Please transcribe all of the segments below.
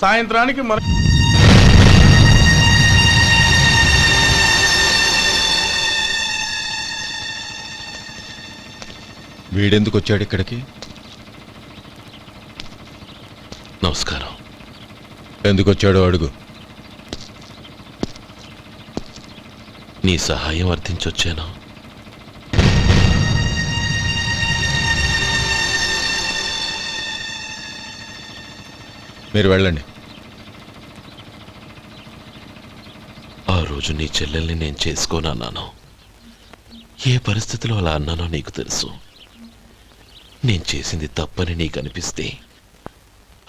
సాయంత్రానికి మన వీడెందుకు వచ్చాడు ఇక్కడికి? నమస్కారం. ఎందుకు వచ్చాడో అడుగు. నీ సహాయం అర్థించొచ్చాను? మీరు వెళ్ళండి. ఆ రోజు నీ చెల్లెల్ని నేను చేసుకోనన్నాను. ఏ పరిస్థితిలో అలా అన్నానో నీకు తెలుసు. నేను చేసింది తప్పని నీకు అనిపిస్తే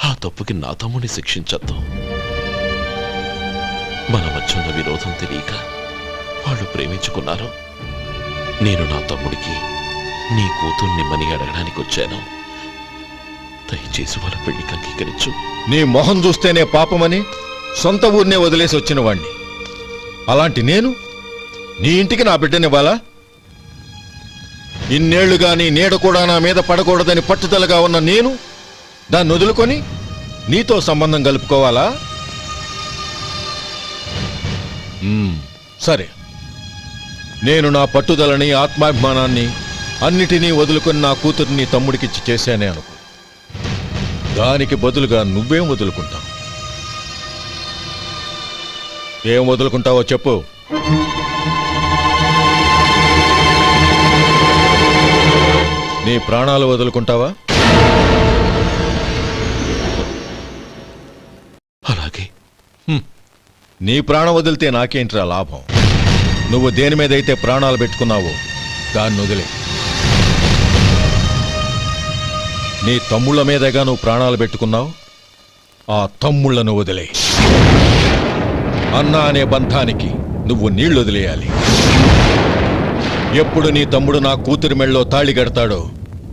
ఆ తప్పుకి నా తమ్ముడిని శిక్షించద్దు. మన మధ్య ఉన్న విరోధం తెలియక వాళ్ళు ప్రేమించుకున్నారు నేను నా తమ్ముడికి నీ కూతుర్ని మని అడగడానికి వచ్చాను దయచేసి వాళ్ళ పెళ్ళికి అంగీకరించు. నీ మొహం చూస్తేనే పాపమని సొంత ఊరినే వదిలేసి వచ్చిన వాణ్ణి. అలాంటి నేను నీ ఇంటికి నా బిడ్డనివ్వాలా? ఇన్నేళ్ళుగా నీ నీడ కూడా నా మీద పడకూడదని పట్టుదలగా ఉన్న నేను దాన్ని వదులుకొని నీతో సంబంధం కలుపుకోవాలా? సరే. నేను నా పట్టుదలని ఆత్మాభిమానాన్ని అన్నిటినీ వదులుకొని నా కూతుర్ని తమ్ముడికిచ్చి చేశానే అనుకో. దానికి బదులుగా నువ్వేం వదులుకుంటావు? ఏం వదులుకుంటావో చెప్పు. నీ ప్రాణాలు వదులుకుంటావా? అలాగే. నీ ప్రాణం వదిలితే నాకేంట్రా లాభం? నువ్వు దేని మీదైతే ప్రాణాలు పెట్టుకున్నావో దాన్ని వదిలే. నీ తమ్ముళ్ళ మీదగా నువ్వు ప్రాణాలు పెట్టుకున్నావు? ఆ తమ్ముళ్ళను వదిలే. అన్న అనే బంధానికి నువ్వు నీళ్ళు వదిలేయాలి. ఎప్పుడు నీ తమ్ముడు నా కూతురి మెళ్ళలో తాళి కడతాడో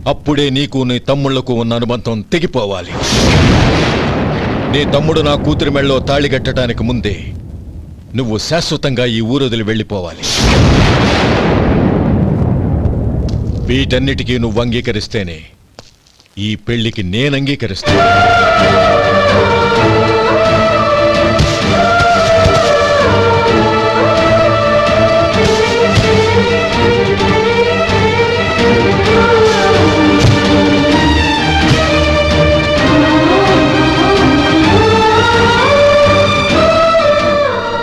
అప్పుడే నీకు నీ తమ్ముళ్ళకు ఉన్న అనుబంధం తెగిపోవాలి. నీ తమ్ముడు నా కూతురి మెళ్ళలో తాళి కట్టడానికి ముందే నువ్వు శాశ్వతంగా ఈ ఊరొదిలి వెళ్ళిపోవాలి. వీటన్నిటికీ నువ్వు అంగీకరిస్తేనే ఈ పెళ్ళికి నేను అంగీకరిస్తాను.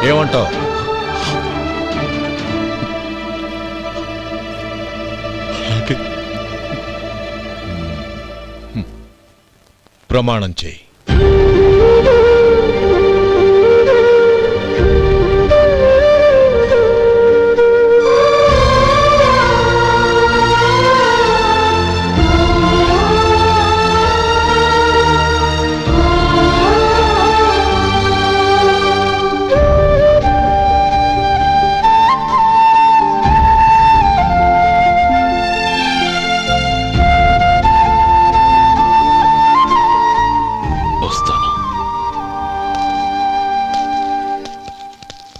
ఏమంటావు? ప్రమాణం చేయి.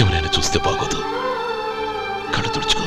ఎవరైనా చూస్తే బాగోదు. కళ్ళు తుడుచుకో.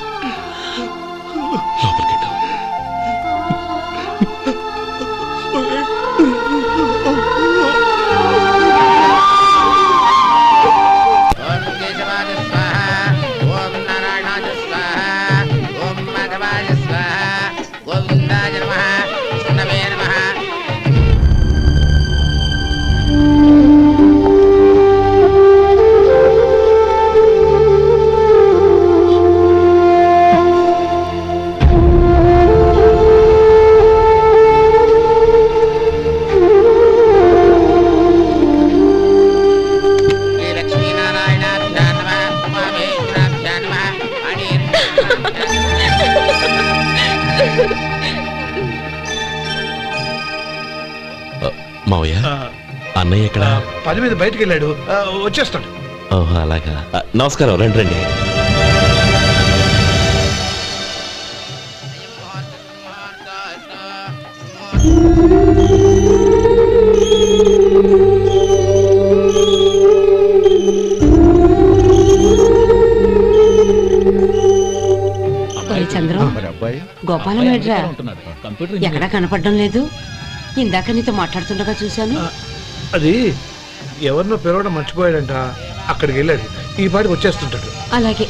అన్నయ్య ఎక్కడ పని మీద బయటికి వెళ్ళాడు వచ్చేస్తాడు. ఓహో అలాగా. ఆ, నమస్కారం రండి రండి. ఒరే చంద్రం గోపాలం ఏడ్రా ఎక్కడా కనపడడం లేదు? ఇందాక నీతో మాట్లాడుతుండగా చూశాను. అది ఎవరినో పిలవడం మర్చిపోయాడంట. అక్కడికి వెళ్ళాడు. ఈ పాటికి వచ్చేస్తుంటాడు. అలాగే.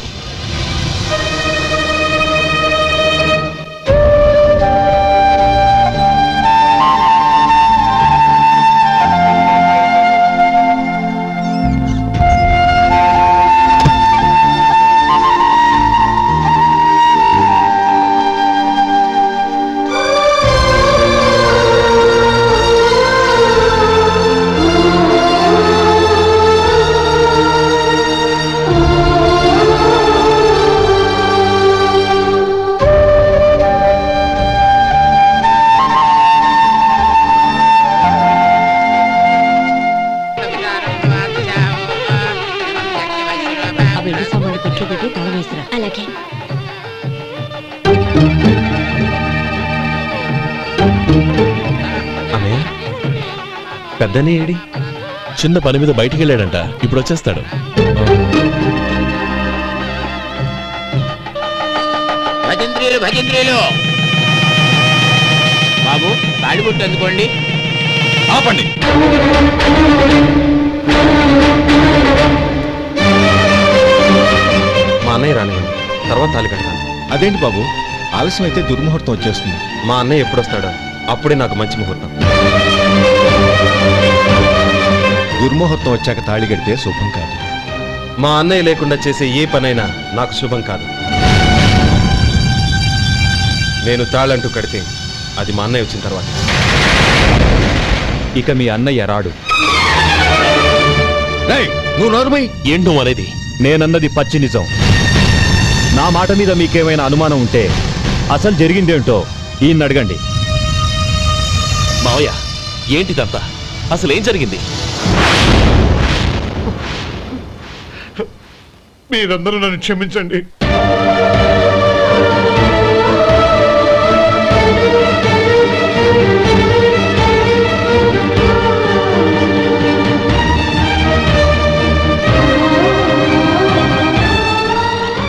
పెద్దనే ఏడి? చిన్న పని మీద బయటికి వెళ్ళాడంట ఇప్పుడు వచ్చేస్తాడు. భజంత్రీలు భజంత్రీలు! బాబు తాడిబుట్టు అందుకోండి. ఆపండి. మా అన్నయ్య రానివ్వండి. తర్వాత తాలి కడతాను. అదేంటి బాబు? ఆలస్యం అయితే దుర్ముహూర్తం వచ్చేస్తుంది. మా అన్నయ్య ఎప్పుడు వస్తాడో అప్పుడే నాకు మంచి ముహూర్తం. దుర్ముహూర్తం వచ్చాక తాళి కడితే శుభం కాదు. మా అన్నయ్య లేకుండా చేసే ఏ పనైనా నాకు శుభం కాదు. నేను తాళంటూ కడితే అది మా అన్నయ్య వచ్చిన తర్వాత. ఇక మీ అన్నయ్య రాడు. రేయ్, నువ్వు నోరుమై ఏంటో అనేది నేనన్నది పచ్చి నిజం. నా మాట మీద మీకేమైనా అనుమానం ఉంటే అసలు జరిగిందేంటో ఈయన అడగండి. మావయ్య ఏంటిదంతా? అసలు ఏం జరిగింది? మీరందరూ నన్ను క్షమించండి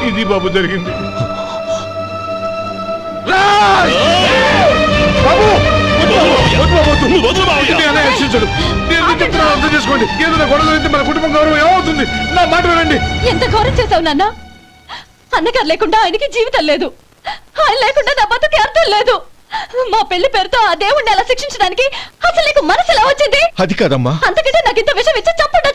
ఇది బాబు జరిగింది! బాబు! అర్థం చేసుకోండి. ఏదైనా గొడవ మన కుటుంబం గౌరవం ఏమవుతుంది? నా మాట వినండి. ఎంత ఘోరం చేసావు నాన్న? అన్నగారు లేకుండా ఆయనకి జీవితం లేదు. ఆయన లేకుండా నా బతుకి అర్థం లేదు. మా పెళ్ళి పేరుతో ఆ దేవుణ్ణి అలా శిక్షించడానికి అసలు నీకు మనసు ఎలా వచ్చింది? అది కాదమ్మా. అంతకంటే నాకు ఇంత విషయం ఇచ్చి చంపడం